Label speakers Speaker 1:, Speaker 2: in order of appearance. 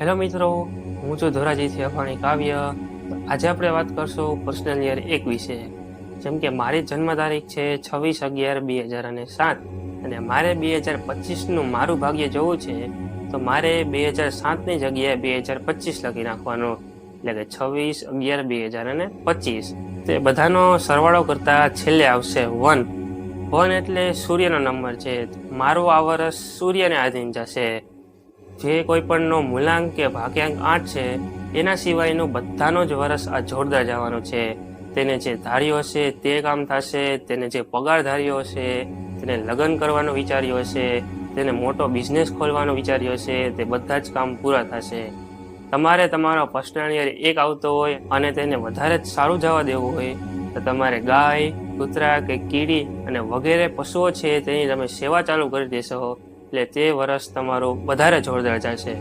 Speaker 1: Hello મિત્રો. હું છું ધોરાજીથી અફાણી કાવ્ય. આજે આપણે વાત કરશું પર્સનલ યર એક વિશે. જેમ કે મારી જન્મ તારીખ છે છવ્વીસ અગિયાર બે હજાર અને સાત. અને મારે બે હજાર પચીસનું મારું ભાગ્ય જોવું છે, તો મારે બે હજાર સાતની જગ્યાએ બે હજાર પચીસ લખી નાખવાનું. એટલે કે છવ્વીસ અગિયાર બે હજાર અને પચીસ. તે બધાનો સરવાળો કરતા છેલ્લે આવશે વન. વન એટલે સૂર્યનો નંબર છે. મારું આ વર્ષ સૂર્યને આધીન જશે. જે કોઈ પણનો મૂલાંક કે ભાગ્યાંક આઠ છે, એના સિવાયનું બધાનો જ વરસ આ જોરદાર જવાનો છે. તેને જે ધાર્યો હશે તે કામ થશે, તેને જે પગાર ધાર્યો હશે, તેને લગ્ન કરવાનો વિચાર્યું હશે, તેને મોટો બિઝનેસ ખોલવાનો વિચાર્યો હશે, તે બધા જ કામ પૂરા થશે. તમારે તમારો પર્સનલ એક આવતો હોય અને તેને વધારે જ સારું જવા દેવું હોય, તો તમારે ગાય, કૂતરા કે કીડી અને વગેરે પશુઓ છે તેની તમે સેવા ચાલુ કરી દેશો. એટલે તે વર્ષ તમારું વધારે જોરદાર જશે